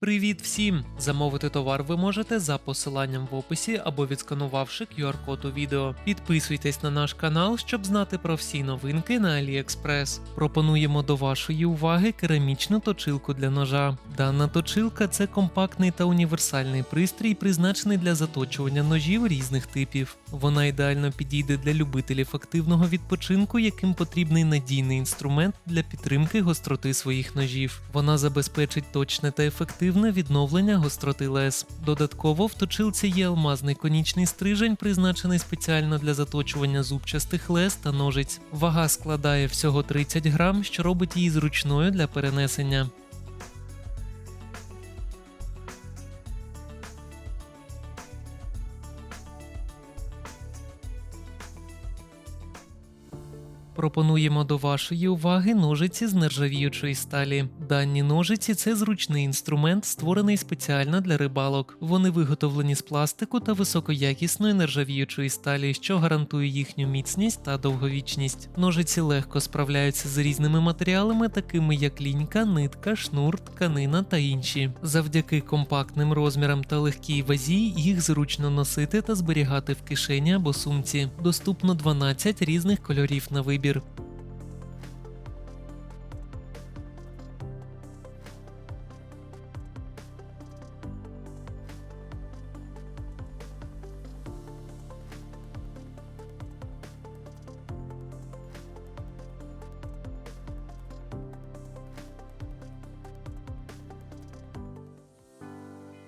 Привіт всім! Замовити товар ви можете за посиланням в описі або відсканувавши QR-код у відео. Підписуйтесь на наш канал, щоб знати про всі новинки на AliExpress. Пропонуємо до вашої уваги керамічну точилку для ножа. Дана точилка це компактний та універсальний пристрій, призначений для заточування ножів різних типів. Вона ідеально підійде для любителів активного відпочинку, яким потрібний надійний інструмент для підтримки гостроти своїх ножів. Вона забезпечить точне та ефективне відновлення гостроти лез. Додатково в точилці є алмазний конічний стрижень, призначений спеціально для заточування зубчастих лез та ножиць. Вага складає всього 30 грам, що робить її зручною для перенесення. Пропонуємо до вашої уваги ножиці з нержавіючої сталі. Дані ножиці це зручний інструмент, створений спеціально для рибалок. Вони виготовлені з пластику та високоякісної нержавіючої сталі, що гарантує їхню міцність та довговічність. Ножиці легко справляються з різними матеріалами, такими як лінька, нитка, шнур, тканина та інші. Завдяки компактним розмірам та легкій вазі їх зручно носити та зберігати в кишені або сумці. Доступно 12 різних кольорів на вибір. hampir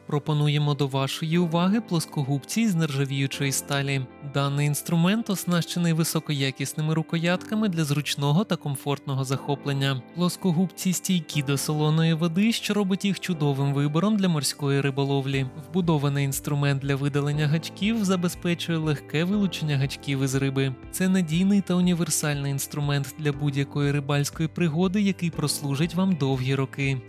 Пропонуємо до вашої уваги плоскогубці з нержавіючої сталі. Даний інструмент оснащений високоякісними рукоятками для зручного та комфортного захоплення. Плоскогубці стійкі до солоної води, що робить їх чудовим вибором для морської риболовлі. Вбудований інструмент для видалення гачків забезпечує легке вилучення гачків із риби. Це надійний та універсальний інструмент для будь-якої рибальської пригоди, який прослужить вам довгі роки.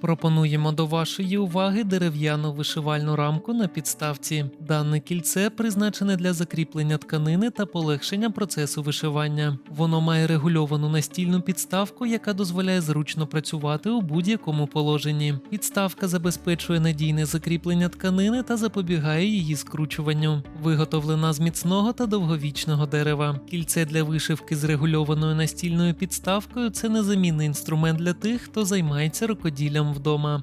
Пропонуємо до вашої уваги дерев'яну вишивальну рамку на підставці. Дане кільце призначене для закріплення тканини та полегшення процесу вишивання. Воно має регульовану настільну підставку, яка дозволяє зручно працювати у будь-якому положенні. Підставка забезпечує надійне закріплення тканини та запобігає її скручуванню. Виготовлена з міцного та довговічного дерева. Кільце для вишивки з регульованою настільною підставкою це незамінний інструмент для тих, хто займається рукоділлям вдома.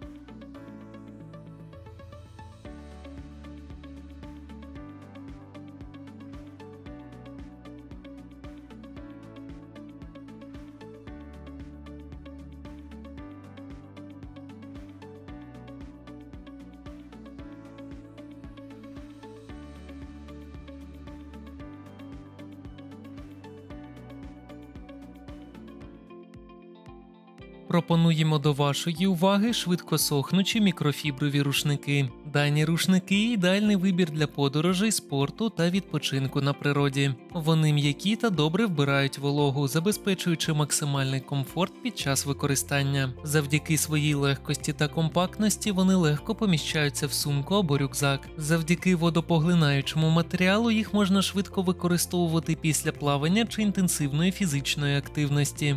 Пропонуємо до вашої уваги швидкосохнучі мікрофіброві рушники. Дані рушники ідеальний вибір для подорожей, спорту та відпочинку на природі. Вони м'які та добре вбирають вологу, забезпечуючи максимальний комфорт під час використання. Завдяки своїй легкості та компактності вони легко поміщаються в сумку або рюкзак. Завдяки водопоглинаючому матеріалу їх можна швидко використовувати після плавання чи інтенсивної фізичної активності.